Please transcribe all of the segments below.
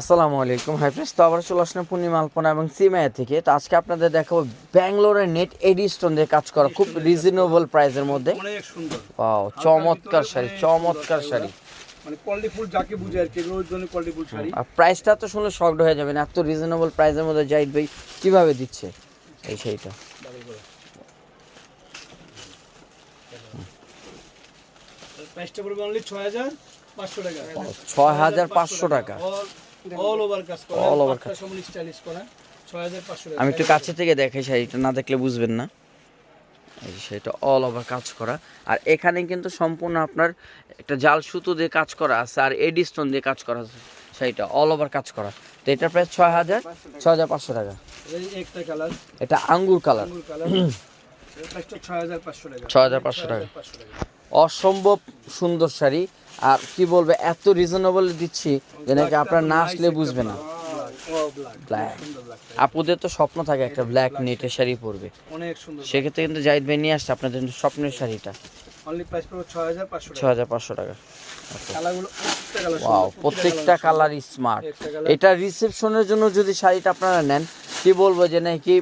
আসসালামু আলাইকুম। Hi friends তো আবার চলে আসলাম পূর্ণিমা আলপনা এবং সিমায়া থেকে। তো আজকে আপনাদের দেখাবো ব্যাঙ্গালোরের নেট এডি স্টোন দিয়ে কাজ করা খুব রিজনেবল প্রাইসের মধ্যে। ওয়াও চমৎকার শাড়ি চমৎকার শাড়ি। মানে কোয়ালিটি ফুল যাকে বুঝে আর কি এগুলোর জন্য কোয়ালিটি ফুল শাড়ি। আর প্রাইসটা তো শুনলে শকড হয়ে যাবেন এত রিজনেবল প্রাইসের মধ্যে জাহিদ ভাই কীভাবে দিচ্ছে এই শাড়িটা? প্রাইসটা পড়বে অনলি ছয় হাজার পাঁচশো টাকা। ছয় হাজার পাঁচশো টাকা। অল ওভার কাজ করা অল ওভার কাজ। স্টাইলিশ করা ছয় হাজার পাঁচশো টাকা আমি একটু কাছে থেকে দেখাই শাড়িটা না দেখলে বুঝবেন না। এই সেটা অল ওভার কাজ করা। আর এখানে কিন্তু সম্পূর্ণ আপনার একটা জাল সুতো দিয়ে কাজ করা আছে আর এডি স্টোন দিয়ে কাজ করা আছে সেইটা অল ওভার কাজ করা। তো এটার প্রাইস ছয় হাজার ছয় হাজার পাঁচশো টাকা। এটা আঙ্গুর কালার। ছয় হাজার পাঁচশো টাকা। 6,500 টাকা। পাঁচশো টাকা অসম্ভব সুন্দর শাড়ি। আর কি বলবে এত রিজনেবল দিচ্ছি যে নাকি আপনার না আসলে বুঝবে না। ব্ল্যাক আপুদের তো স্বপ্ন থাকে একটা ব্ল্যাক নেটের শাড়ি পরবে। অনেক সুন্দর সেক্ষেত্রে কিন্তু জাহিদ ভাই নিয়ে আসছে আপনাদের জন্য স্বপ্নের শাড়িটা। অনলি প্রাইস পড়বে ছয় হাজার পাঁচশো ছ হাজার পাঁচশো টাকা। কালারগুলো প্রত্যেকটা কালার ওয়াও প্রত্যেকটা কালার স্মার্ট এটা রিসেপশনের জন্য যদি শাড়িটা আপনারা নেন কি বলব যে নাকি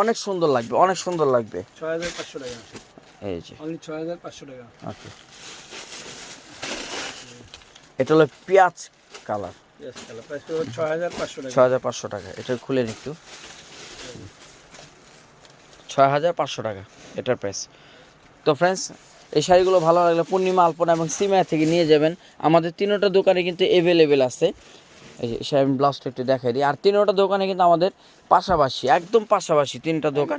অনেক সুন্দর লাগবে অনেক সুন্দর লাগবে। ছয় হাজার পাঁচশো টাকা। এই যে। অনলি ছয় হাজার পাঁচশো টাকা। ওকে এটা হলো পেঁয়াজ কালার। ছয় হাজার পাঁচশো টাকা। এটা খুলে একটু। ছয় হাজার পাঁচশো টাকা এটার প্রাইস। তো ফ্রেন্ডস এই শাড়িগুলো ভালো লাগলে পূর্ণিমা আলপনা এবং সিমায়া থেকে নিয়ে যাবেন। আমাদের তিনোটা দোকানে কিন্তু অ্যাভেলেবেল আছে। এই যে শাড়ি ব্লাউজটা একটু দেখাই দিই। আর তিনোটা দোকানে কিন্তু আমাদের পাশাপাশি একদম পাশাপাশি তিনটা দোকান।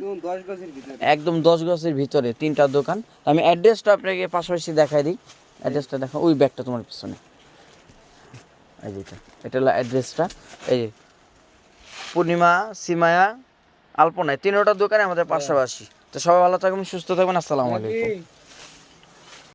একদম দশ গজের ভিতরে। তিনটা দোকান। আমি অ্যাড্রেসটা আপনাকে পাশাপাশি দেখাই দিই। অ্যাড্রেসটা দেখা ওই ব্যাগটা তোমার পিছনে। এই যেটা এটা হলো অ্যাড্রেসটা এই যে পূর্ণিমা সিমায়া আলপনায় তিনোটা দোকানে আমাদের পাশাপাশি। তো সবাই ভালো থাকবেন সুস্থ থাকবেন আসসালামু আলাইকুম?